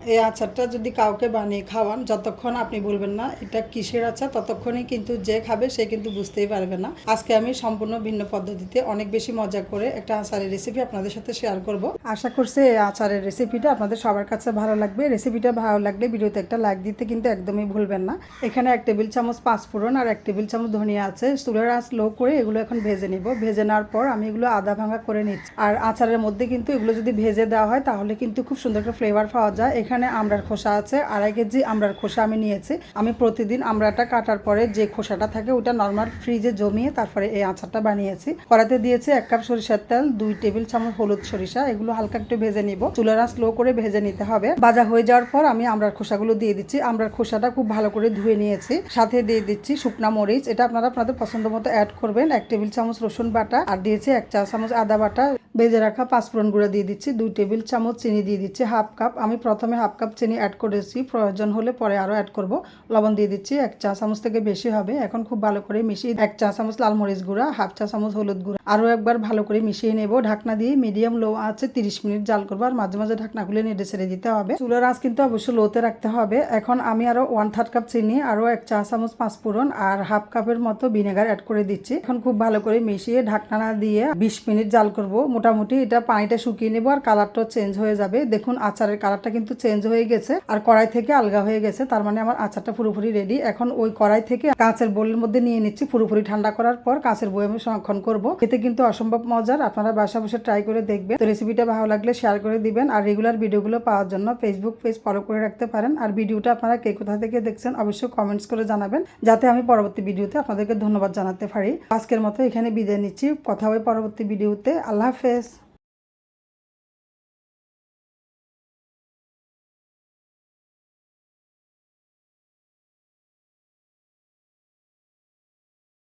এই আচারটা যদি কাউকে বানিয়ে খাওয়ান, যতক্ষণ আপনি বলবেন না এটা কিসের আচার, ততক্ষণই কিন্তু যে খাবে সে কিন্তু বুঝতেই পারবে না। আজকে আমি সম্পূর্ণ ভিন্ন পদ্ধতিতে অনেক বেশি মজা করে একটা আচারের রেসিপি আপনাদের সাথে শেয়ার করব। আশা করছি এই আচারের রেসিপিটা আপনাদের সবার কাছে ভালো লাগবে। রেসিপিটা ভালো লাগলে ভিডিওতে একটা লাইক দিতে কিন্তু একদমই ভুলবেন না। এখানে এক টেবিল চামচ পাঁচফোড়ন আর এক টেবিল চামচ ধনিয়া আছে। চুলের আঁচ লো করে এগুলো এখন ভেজে নিব। ভেজে নেওয়ার পর আমি এগুলো আদা ভাঙা করে নিচ্ছি। আর আচারের মধ্যে কিন্তু এগুলো যদি ভেজে দেওয়া হয়, তাহলে কিন্তু খুব সুন্দর একটা ফ্লেভার পাওয়া যায়। এখানে আমড়ার খোসা আছে আড়াই কেজি আমড়ার খোসা আমি নিয়েছি। আমি প্রতিদিন আমড়াটা কাটার পরে যে খোসাটা থাকে ওটা নর্মাল ফ্রিজে জমিয়ে তারপরে এই আচারটা বানিয়েছি। কড়াতে দিয়েছি এক কাপ সরিষার তেল, দুই টেবিল চামচ হলুদ সরিষা, এগুলো হালকা একটু ভেজে নিব। চুলার স্লো করে ভেজে নিতে হবে। ভাজা হয়ে যাওয়ার পর আমি আমড়ার খোসাগুলো দিয়ে দিচ্ছি। আমড়ার খোসাটা খুব ভালো করে ধুয়ে নিয়েছি। সাথে দিয়ে দিচ্ছি শুকনা মরিচ। এটা আপনারা আপনাদের পছন্দ মতো অ্যাড করবেন। এক টেবিল চামচ রসুন বাটা, আর দিয়েছি এক চা চামচ আদা বাটা। ভেজে রাখা পাঁচ পাঁচফোড়ন গুঁড়া দিয়ে দিচ্ছি, দুই টেবিল চামচ চিনি দিয়ে দিচ্ছি, হাফ কাপ। আমি প্রথমে হাফ কাপ চিনি অ্যাড করেছি, প্রয়োজন হলে পরে আরও অ্যাড করব। লবণ দিয়ে দিচ্ছি, এক চা চামচ থেকে বেশি হবে। এখন খুব ভালো করে মিশিয়ে এক চা চামচ লাল মরিচ গুঁড়া, হাফ চা চামচ হলুদ গুঁড়া। আরও একবার ভালো করে মিশিয়ে নেব। ঢাকনা দিয়ে মিডিয়াম লো আছে তিরিশ মিনিট জাল করব আর মাঝে মাঝে ঢাকনা খুলে নেড়ে ছেড়ে দিতে হবে। চুলার আঁচ কিন্তু অবশ্যই লোতে রাখতে হবে। এখন আমি আরও ওয়ান থার্ড কাপ চিনি আরও এক চা চামচ পাঁচফোড়ন আর হাফ কাপের মতো ভিনেগার অ্যাড করে দিচ্ছি। এখন খুব ভালো করে মিশিয়ে ঢাকনা দিয়ে বিশ মিনিট জাল করব। মোটামুটি এটা পানিটা শুকিয়ে নেব আর কালারটাও চেঞ্জ হয়ে যাবে। দেখুন, আচারের কালারটা কিন্তু চেঞ্জ হয়ে গেছে আর কড়াই থেকে আলগা হয়ে গেছে, তার মানে আমার আচারটা পুরোপুরি রেডি এখন ওই কড়াই থেকে কাঁচের বোলের মধ্যে নিয়ে নিচ্ছি, পুরোপুরি ঠান্ডা করার পর কাঁচের বই আমি সংরক্ষণ করব। এতে কিন্তু অসম্ভব মজার, আপনারা বাসা বসে ট্রাই করে দেখবেন। তো রেসিপিটা ভালো লাগলে শেয়ার করে দিবেন আর রেগুলার ভিডিওগুলো পাওয়ার জন্য ফেসবুক পেজ ফলো করে রাখতে পারেন। আর ভিডিওটা আপনারা কে কোথা থেকে দেখছেন অবশ্যই কমেন্টস করে জানাবেন, যাতে আমি পরবর্তী ভিডিওতে আপনাদেরকে ধন্যবাদ জানাতে পারি। আজকের মতো এখানে বিদায় নিচ্ছি। কথা হবে পরবর্তী ভিডিওতে আল্লাহ হাফেজ। martes.